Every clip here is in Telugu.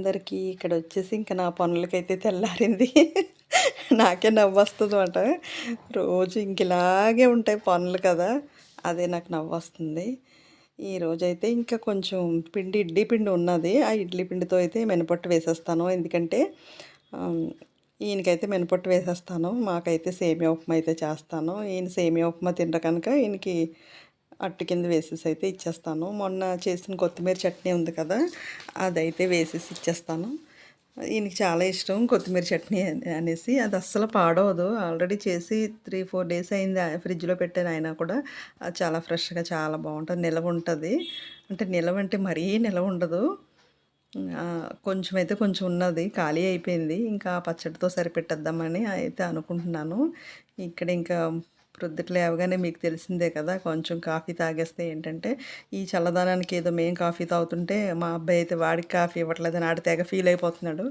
అందరికీ ఇక్కడ వచ్చేసి ఇంకా నా పనులకైతే తెల్లారింది. నాకే నవ్వు వస్తుంది అంట రోజు ఇంక ఇలాగే ఉంటాయి పనులు కదా. అదే నాకు నవ్వు వస్తుంది ఈరోజైతే ఇంకా కొంచెం పిండి ఇడ్లీ పిండి ఉన్నది. ఆ ఇడ్లీ పిండితో అయితే మినపట్టు వేసేస్తాను. ఎందుకంటే ఈయనకైతే మినపట్టు వేసేస్తాను. మాకైతే సేమియా ఉప్మా అయితే చేస్తాను. ఈయన సేమియా ఉప్మా తినరు కనుక ఈయనకి అట్టు కింద వేసేసి అయితే ఇచ్చేస్తాను. మొన్న చేసిన కొత్తిమీర చట్నీ ఉంది కదా అదైతే వేసేసి ఇచ్చేస్తాను. ఈయనకి చాలా ఇష్టం కొత్తిమీర చట్నీ అనేసి. అది అస్సలు పాడవదు. ఆల్రెడీ చేసి త్రీ ఫోర్ డేస్ అయింది. ఫ్రిడ్జ్లో పెట్టాను అయినా కూడా. అది చాలా ఫ్రెష్గా చాలా బాగుంటుంది. నిలవ ఉంటుంది. అంటే నిలవ అంటే మరీ నిలవ ఉండదు. కొంచెం అయితే కొంచెం ఉన్నది. ఖాళీ అయిపోయింది. ఇంకా పచ్చడితో సరిపెట్టేద్దామని అయితే అనుకుంటున్నాను. ఇక్కడ ఇంకా ప్రొద్దుట లేవగానే మీకు తెలిసిందే కదా కొంచెం కాఫీ తాగేస్తే ఏంటంటే ఈ చల్లదనానికి ఏదో మేం కాఫీ తాగుతుంటే మా అబ్బాయి అయితే వాడికి కాఫీ ఇవ్వట్లేదని ఆడి తెగ ఫీల్ అయిపోతున్నాడు.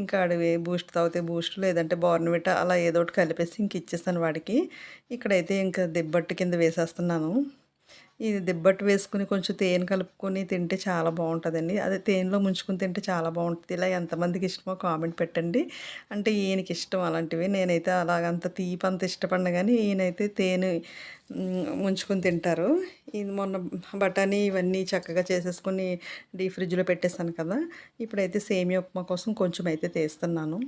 ఇంకా ఆడు బూస్ట్ తాగితే బూస్ట్ లేదంటే బోర్నవిట అలా ఏదో ఒకటి కలిపేసి ఇంక ఇచ్చేస్తాను వాడికి. ఇక్కడైతే ఇంకా దిబ్బట్టు కింద వేసేస్తున్నాను. ఇది దిబ్బట్టు వేసుకుని కొంచెం తేనె కలుపుకొని తింటే చాలా బాగుంటుందండి. అదే తేనెలో ముంచుకుని తింటే చాలా బాగుంటుంది. ఇలా ఎంతమందికి ఇష్టమో కామెంట్ పెట్టండి. అంటే ఈయనకి ఇష్టం అలాంటివి. నేనైతే అలాగంత తీపి అంత ఇష్టపడిన కానీ ఈయనైతే తేనె ముంచుకొని తింటారు. ఇది మొన్న బఠానీ ఇవన్నీ చక్కగా చేసేసుకొని డీ ఫ్రిడ్జ్లో పెట్టేస్తాను కదా. ఇప్పుడైతే సేమియా ఉప్మా కోసం కొంచెం అయితే తీస్తున్నాను.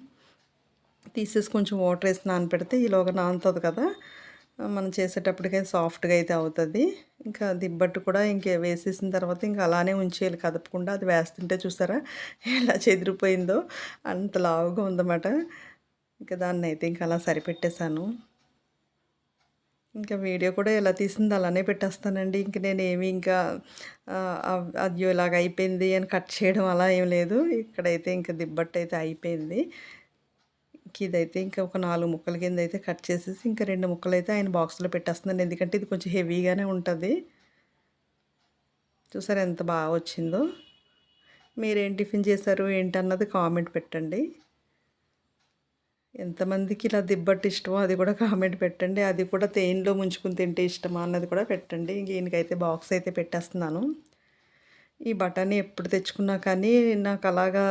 తీసేసి కొంచెం వాటర్ వేసి నానపెడితే ఈలోగా నానుతుంది కదా. మనం చేసేటప్పటికే సాఫ్ట్గా అయితే అవుతుంది. ఇంకా దిబ్బట్టు కూడా ఇంక వేసేసిన తర్వాత ఇంకా అలానే ఉంచేయాలి కదపకుండా అది వేస్తుంటే చూసారా? ఎలా చెదిరిపోయిందో అంత లావుగా ఉందన్నమాట. ఇంకా దాన్ని అయితే ఇంకా అలా సరిపెట్టేశాను. ఇంకా వీడియో కూడా ఎలా తీసింది అలానే పెట్టేస్తానండి. ఇంక నేను ఏమి ఇంకా అది అయ్యో ఇలాగ అయిపోయింది అని కట్ చేయడం అలా ఏం లేదు. ఇక్కడైతే ఇంకా దిబ్బట్టు అయితే అయిపోయింది. కి ఇదైతే ఇంకా ఒక నాలుగు ముక్కల కింద అయితే కట్ చేసేసి ఇంకా రెండు ముక్కలు అయితే ఆయన బాక్స్లో పెట్టేస్తున్నాను. ఎందుకంటే ఇది కొంచెం హెవీగానే ఉంటుంది. చూసారు ఎంత బాగా వచ్చిందో. మీరేం టిఫిన్ చేశారు? ఏంటన్నది కామెంట్ పెట్టండి. ఎంతమందికి ఇలా దిబ్బట్టు ఇష్టమో అది కూడా కామెంట్ పెట్టండి. అది కూడా తేనెలో ముంచుకుని తింటే ఇష్టమా అన్నది కూడా పెట్టండి. ఇంక ఈయనకైతే బాక్స్ అయితే పెట్టేస్తున్నాను. ఈ బఠానీ ఎప్పుడు తెచ్చుకున్నా కానీ నాకు అలాగా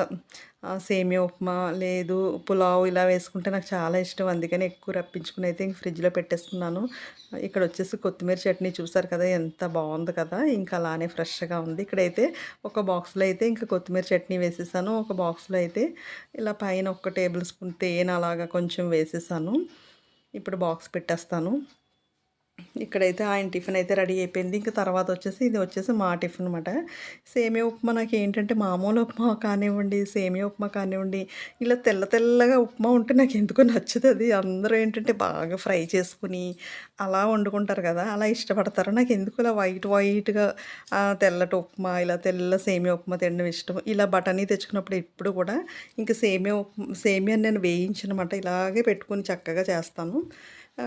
సేమియా ఉప్మా లేదు పులావ్ ఇలా వేసుకుంటే నాకు చాలా ఇష్టం. అందుకని ఎక్కువ రప్పించుకుని అయితే ఇంక ఫ్రిడ్జ్లో పెట్టేసుకున్నాను. ఇక్కడ వచ్చేసి కొత్తిమీర చట్నీ చూసారు కదా ఎంత బాగుంది కదా. ఇంకా అలానే ఫ్రెష్గా ఉంది. ఇక్కడైతే ఒక బాక్స్లో అయితే ఇంకా కొత్తిమీర చట్నీ వేసేసాను. ఒక బాక్స్లో అయితే ఇలా పైన ఒక టేబుల్ స్పూన్ తేనె అలాగా కొంచెం వేసేసాను. ఇప్పుడు బాక్స్ పెట్టేస్తాను. ఇక్కడైతే ఆయన టిఫిన్ అయితే రెడీ అయిపోయింది. ఇంకా తర్వాత వచ్చేసి ఇది వచ్చేసి మా టిఫిన్ అనమాట సేమియా ఉప్మా నాకు ఏంటంటే మామూలు ఉప్మా కానివ్వండి సేమియా ఉప్మా కానివ్వండి ఇలా తెల్ల తెల్లగా ఉప్మా ఉంటే నాకు ఎందుకో నచ్చుతుంది అందరూ ఏంటంటే బాగా ఫ్రై చేసుకుని అలా వండుకుంటారు కదా అలా ఇష్టపడతారు. నాకు ఎందుకు ఇలా వైట్ వైట్గా తెల్లటి ఉప్మా ఇలా తెల్ల సేమియా ఉప్మా తినడం ఇష్టం. ఇలా బఠానీ తెచ్చుకున్నప్పుడు ఎప్పుడు కూడా ఇంకా సేమియా ఉప్మా సేమియా నేను వేయించనమాట. ఇలాగే పెట్టుకుని చక్కగా చేస్తాను.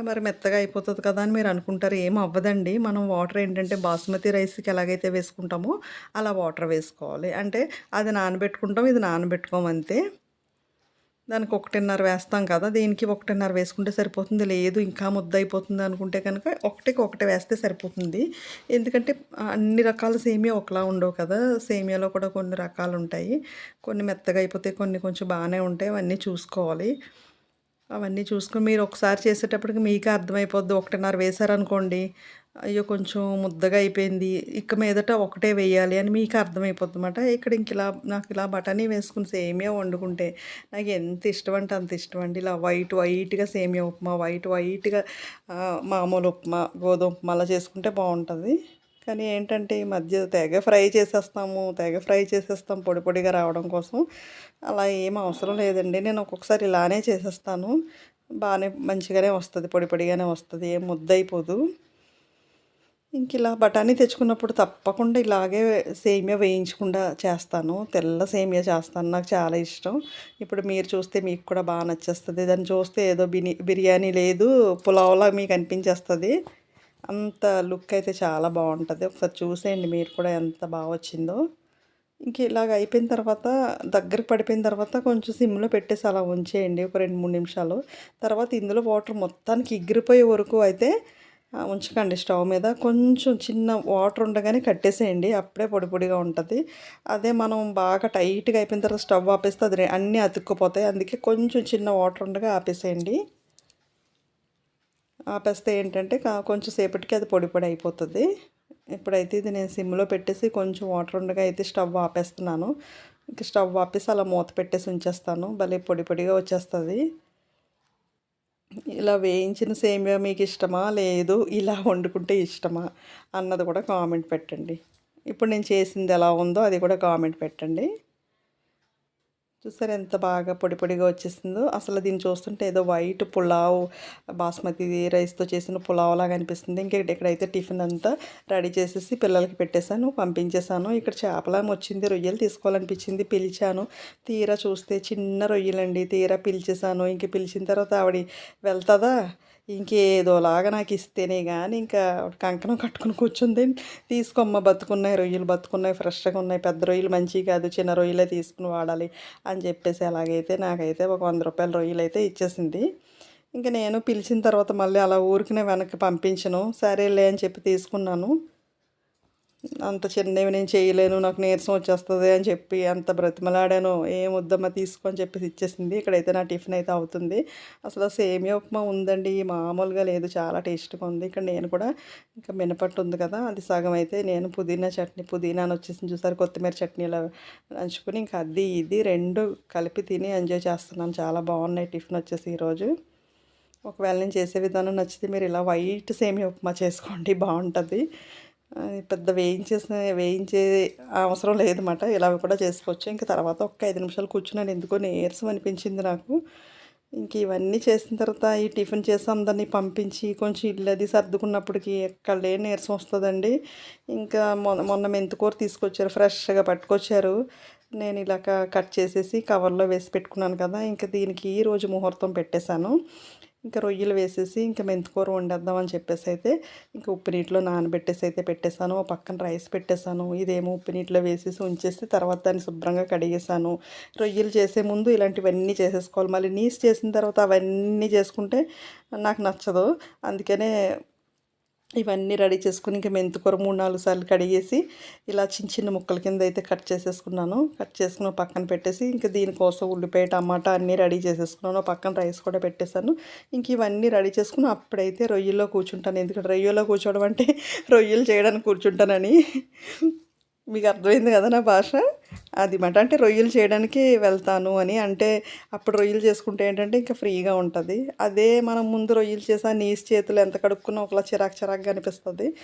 మరి మెత్తగా అయిపోతుంది కదా అని మీరు అనుకుంటారు. ఏం అవ్వదండి. మనం వాటర్ ఏంటంటే బాస్మతి రైస్కి ఎలాగైతే వేసుకుంటామో అలా వాటర్ వేసుకోవాలి. అంటే అది నానబెట్టుకుంటాం ఇది నానబెట్టుకోం అంతే. దానికి ఒకటిన్నర వేస్తాం కదా దీనికి ఒకటిన్నర వేసుకుంటే సరిపోతుంది. లేదు ఇంకా ముద్ద అయిపోతుంది అనుకుంటే కనుక ఒకటికి ఒకటి వేస్తే సరిపోతుంది. ఎందుకంటే అన్ని రకాల సేమియా ఒకలా ఉండవు కదా. సేమియాలో కూడా కొన్ని రకాలు ఉంటాయి. కొన్ని మెత్తగా అయిపోతాయి కొన్ని కొంచెం బాగానే ఉంటాయి. అవన్నీ చూసుకోవాలి. అవన్నీ చూసుకుని మీరు ఒకసారి చేసేటప్పటికి మీకు అర్థమైపోద్ది. ఒకటిన్నర వేశారనుకోండి అయ్యో కొంచెం ముద్దగా అయిపోయింది ఇక మీదట ఒకటే వేయాలి అని మీకు అర్థమైపోద్ది అనమాట ఇక్కడ ఇంక ఇలా నాకు ఇలా బఠానీ వేసుకుని సేమియా వండుకుంటే నాకు ఎంత ఇష్టం అంటే అంత ఇష్టం అండి. ఇలా వైట్ వైట్గా సేమియా ఉప్మా వైట్ వైట్గా మామూలు ఉప్మా గోధుమ ఉప్మా అలా చేసుకుంటే బాగుంటుంది. కానీ ఏంటంటే ఈ మధ్య తెగ ఫ్రై చేసేస్తాము తెగ ఫ్రై చేసేస్తాం పొడి పొడిగా రావడం కోసం. అలా ఏం అవసరం లేదండి. నేను ఒక్కొక్కసారి ఇలానే చేసేస్తాను. బాగానే మంచిగానే వస్తుంది పొడి పొడిగానే వస్తుంది ఏం ముద్దయిపోదు. ఇంక ఇలా బఠానీ తెచ్చుకున్నప్పుడు తప్పకుండా ఇలాగే సేమియా వేయించకుండా చేస్తాను. తెల్ల సేమియా చేస్తాను. నాకు చాలా ఇష్టం. ఇప్పుడు మీరు చూస్తే మీకు కూడా బాగా నచ్చేస్తుంది. దాన్ని చూస్తే ఏదో బిని బిర్యానీ లేదు పులావ్లా మీకు అనిపించేస్తుంది. అంత లుక్ అయితే చాలా బాగుంటుంది. ఒకసారి చూసేయండి మీరు కూడా ఎంత బాగా వచ్చిందో. ఇంక ఇలాగ అయిపోయిన తర్వాత దగ్గరకు పడిపోయిన తర్వాత కొంచెం సిమ్లో పెట్టేసి అలా ఉంచేయండి ఒక రెండు మూడు నిమిషాలు. తర్వాత ఇందులో వాటర్ మొత్తానికి ఎగిరిపోయే వరకు అయితే ఉంచకండి స్టవ్ మీద. కొంచెం చిన్న వాటర్ ఉండగానే కట్టేసేయండి. అప్పుడే పొడి పొడిగా ఉంటుంది. అదే మనం బాగా టైట్గా అయిపోయిన తర్వాత స్టవ్ ఆపేస్తే అది అన్నీ అతుక్కుపోతాయి. అందుకే కొంచెం చిన్న వాటర్ ఉండగా ఆపేసేయండి. ఆపేస్తే ఏంటంటే కా- కొంచెం సేపటికి అది పొడి పొడి అయిపోతుంది. ఇప్పుడైతే ఇది నేను సిమ్లో పెట్టేసి కొంచెం వాటర్ ఉండగా అయితే స్టవ్ ఆపేస్తున్నాను. ఇంక స్టవ్ ఆపేసి అలా మూత పెట్టేసి ఉంచేస్తాను. భలే పొడి పొడిగా వచ్చేస్తుంది. ఇలా వేయించిన సేమియా మీకు ఇష్టమా? లేదు. ఇలా వండుకుంటే ఇష్టమా? అన్నది కూడా కామెంట్ పెట్టండి. ఇప్పుడు నేను చేసింది ఎలా ఉందో అది కూడా కామెంట్ పెట్టండి. చూసారు ఎంత బాగా పొడి పొడిగా వచ్చేసిందో. అసలు దీన్ని చూస్తుంటే ఏదో వైట్ పులావ్ బాస్మతి రైస్తో చేసిన పులావ్ లాగా అనిపిస్తుంది. ఇంకా ఇక్కడైతే టిఫిన్ అంతా రెడీ చేసేసి పిల్లలకి పెట్టేశాను పంపించేశాను. ఇక్కడ చేపలం వచ్చింది రొయ్యలు తీసుకోవాలనిపించింది. పిలిచాను. తీరా చూస్తే చిన్న రొయ్యలండి. తీరా పిలిచేశాను. ఇంక పిలిచిన తర్వాత ఆవిడ వెళ్తుందా? ఇంకేదోలాగా నాకు ఇస్తేనే కానీ ఇంకా కంకణం కట్టుకుని కూర్చుంది. తీసుకోమ్మ బతుకున్నాయి రొయ్యలు బతుకున్నాయి ఫ్రెష్గా ఉన్నాయి. పెద్ద రొయ్యలు మంచివి కాదు చిన్న రొయ్యలే తీసుకుని వాడాలి అని చెప్పేసి అలాగైతే నాకైతే ఒక వంద రూపాయల రొయ్యలు అయితే ఇచ్చేసింది. ఇంకా నేను పిలిచిన తర్వాత మళ్ళీ అలా ఊరికినే వెనక్కి పంపించను. సరేలే అని చెప్పి తీసుకున్నాను. అంత చిన్నవి నేను చేయలేను నాకు నీరసం వచ్చేస్తుంది అని చెప్పి అంత బ్రతిమలాడాను ఏం వద్దమ్మా తీసుకొని చెప్పేసి ఇచ్చేసింది. ఇక్కడైతే నా టిఫిన్ అయితే అవుతుంది. అసలు సేమియా ఉప్మా ఉందండి మామూలుగా లేదు చాలా టేస్ట్గా ఉంది. ఇక్కడ నేను కూడా ఇంకా మినపట్టు ఉంది కదా అది సగం అయితే నేను పుదీనా చట్నీ పుదీనా అని వచ్చేసింది చూసారు కొత్తిమీర చట్నీ ఇలా నంచుకుని ఇంకా అది ఇది రెండు కలిపి తిని ఎంజాయ్ చేస్తున్నాను. చాలా బాగున్నాయి టిఫిన్ వచ్చేసి ఈరోజు. ఒకవేళ నేను చేసే విధానం నచ్చితే మీరు ఇలా వైట్ సేమియా ఉప్మా చేసుకోండి బాగుంటుంది. పెద్ద వేయించేసిన వేయించే అవసరం లేదన్నమాట. ఇలా కూడా చేసుకోవచ్చు. ఇంకా తర్వాత ఒక్క ఐదు నిమిషాలు కూర్చున్నాను ఎందుకో నీరసం అనిపించింది నాకు. ఇంక ఇవన్నీ చేసిన తర్వాత ఈ టిఫిన్ చేసి అందరినీ పంపించి కొంచెం ఇల్లు అది సర్దుకున్నప్పటికి ఎక్కడ లేని నీరసం వస్తుందండి. ఇంకా మొన్న మొన్న మెంతికూర తీసుకొచ్చారు ఫ్రెష్గా పట్టుకొచ్చారు. నేను ఇలా కట్ చేసేసి కవర్లో వేసి పెట్టుకున్నాను కదా. ఇంకా దీనికి ఈ రోజు ముహూర్తం పెట్టేశాను. ఇంకా రొయ్యలు వేసేసి ఇంకా మెంతికూర వండేద్దాం అని చెప్పేసి అయితే ఇంకా ఉప్పు నీటిలో నానబెట్టేసి అయితే పెట్టేశాను. ఓ పక్కన రైస్ పెట్టేశాను. ఇదేమో ఉప్పు నీటిలో వేసేసి ఉంచేసి తర్వాత దాన్ని శుభ్రంగా కడిగేశాను. రొయ్యలు చేసే ముందు ఇలాంటివన్నీ చేసేసుకోవాలి. మళ్ళీ నీస్ చేసిన తర్వాత అవన్నీ చేసుకుంటే నాకు నచ్చదు. అందుకనే ఇవన్నీ రెడీ చేసుకుని ఇంకా మెంతికూర మూడు నాలుగు సార్లు కడిగేసి ఇలా చిన్న చిన్న ముక్కల కింద అయితే కట్ చేసేసుకున్నాను. కట్ చేసుకుని పక్కన పెట్టేసి ఇంకా దీనికోసం ఉల్లిపాయ టమాటా అన్నీ రెడీ చేసేసుకున్నాను. పక్కన రైస్ కూడా పెట్టేశాను. ఇంక ఇవన్నీ రెడీ చేసుకుని అప్పుడైతే రొయ్యల్లో కూర్చుంటాను. ఎందుకంటే రొయ్యల్లో కూర్చోవడం అంటే రొయ్యలు చేయడానికి కూర్చుంటానని. మీకు అర్థమైంది కదా నా భాష? అది మాట. అంటే రొయ్యలు చేయడానికి వెళ్తాను అని. అంటే అప్పుడు రొయ్యలు చేసుకుంటే ఏంటంటే ఇంకా ఫ్రీగా ఉంటుంది. అదే మనం ముందు రొయ్యలు చేసా నీస్ చేతులు ఎంత కడుక్కున్నా ఒకలా చిరాకు చిరాకుగా అనిపిస్తుంది.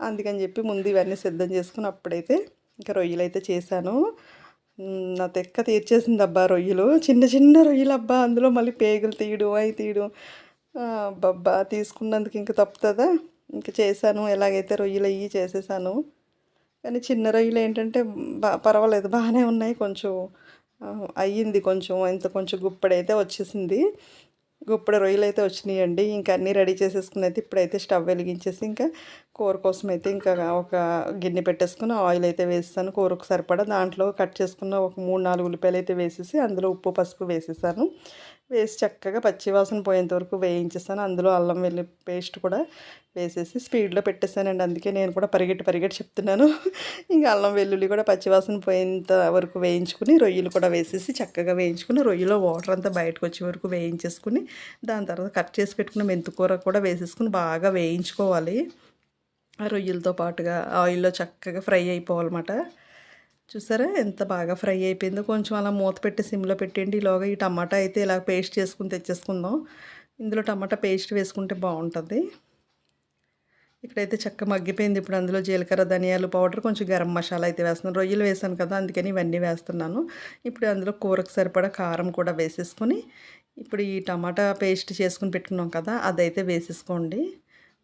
అందుకని చెప్పి ముందు ఇవన్నీ సిద్ధం చేసుకుని అప్పుడైతే ఇంకా రొయ్యలు అయితే చేశాను నా తెక్క తీర్చేసింది అబ్బా రొయ్యలు. చిన్న చిన్న రొయ్యలు అబ్బా అందులో మళ్ళీ పేగులు తీయడం అవి తీయడం. ఆ, అబ్బబ్బా తీసుకున్నందుకు ఇంకా తప్పుతుందా? ఇంకా చేశాను. ఎలాగైతే రొయ్యలు అయ్యి చేసేసాను. కానీ చిన్న రొయ్యలు ఏంటంటే బా పర్వాలేదు. బాగానే ఉన్నాయి. కొంచెం అయ్యింది కొంచెం. ఇంత కొంచెం గుప్పడైతే వచ్చేసింది. గుప్పడి రొయ్యలు అయితే వచ్చినాయండి. ఇంకా అన్నీ రెడీ చేసేసుకుని అయితే ఇప్పుడైతే స్టవ్ వెలిగించేసి ఇంకా కూర కోసం అయితే ఇంకా ఒక గిన్నె పెట్టేసుకుని ఆయిల్ అయితే వేస్తాను కూరకు సరిపడా. దాంట్లో కట్ చేసుకున్న ఒక మూడు నాలుగు ఉల్లిపాయలు అయితే వేసేసి అందులో ఉప్పు పసుపు వేసేసాను. వేసి చక్కగా పచ్చివాసన పోయేంత వరకు వేయించేసాను. అందులో అల్లం వెల్లి పేస్ట్ కూడా వేసేసి స్పీడ్లో పెట్టేసానండి. అందుకే నేను కూడా పరిగెట్టి పరిగెట్టి చెప్తున్నాను. ఇంకా అల్లం వెల్లుల్లి కూడా పచ్చివాసన పోయేంత వరకు వేయించుకుని రొయ్యలు కూడా వేసేసి చక్కగా వేయించుకుని రొయ్యలో వాటర్ అంతా బయటకు వచ్చే వరకు వేయించేసుకుని దాని తర్వాత కట్ చేసి పెట్టుకున్న మెంతికూర కూడా వేసేసుకుని బాగా వేయించుకోవాలి. ఆ రొయ్యలతో పాటుగా ఆయిల్లో చక్కగా ఫ్రై అయిపోవాలన్నమాట. చూసారా? ఎంత బాగా ఫ్రై అయిపోయిందో. కొంచెం అలా మూత పెట్టి సిమ్లో పెట్టండి ఇలాగ ఈ టమాటా అయితే ఇలా పేస్ట్ చేసుకుని తెచ్చేసుకుందాం. ఇందులో టమాటా పేస్ట్ వేసుకుంటే బాగుంటుంది. ఇక్కడైతే చక్క మగ్గిపోయింది. ఇప్పుడు అందులో జీలకర్ర ధనియాలు పౌడర్ కొంచెం గరం మసాలా అయితే వేస్తున్నాను. రొయ్యలు వేసాను కదా అందుకని ఇవన్నీ వేస్తున్నాను. ఇప్పుడు అందులో కూరకు సరిపడా కారం కూడా వేసేసుకొని ఇప్పుడు ఈ టమాటా పేస్ట్ చేసుకుని పెట్టుకున్నాం కదా అదైతే వేసేసుకోండి.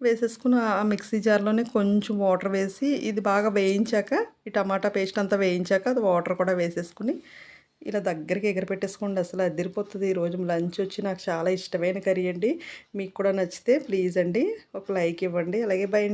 వేసేసుకుని ఆ మిక్సీ జార్లోనే కొంచెం వాటర్ వేసి ఇది బాగా వేయించాక ఈ టమాటా పేస్ట్ అంతా వేయించాక అది వాటర్ కూడా వేసేసుకుని ఇలా దగ్గరికి ఎగరపెట్టేసుకోండి. అసలు అదిరిపోతుంది. ఈరోజు లంచ్ వచ్చి నాకు చాలా ఇష్టమైన కర్రీ అండి. మీకు కూడా నచ్చితే ప్లీజ్ అండి. ఒక లైక్ ఇవ్వండి. అలాగే బై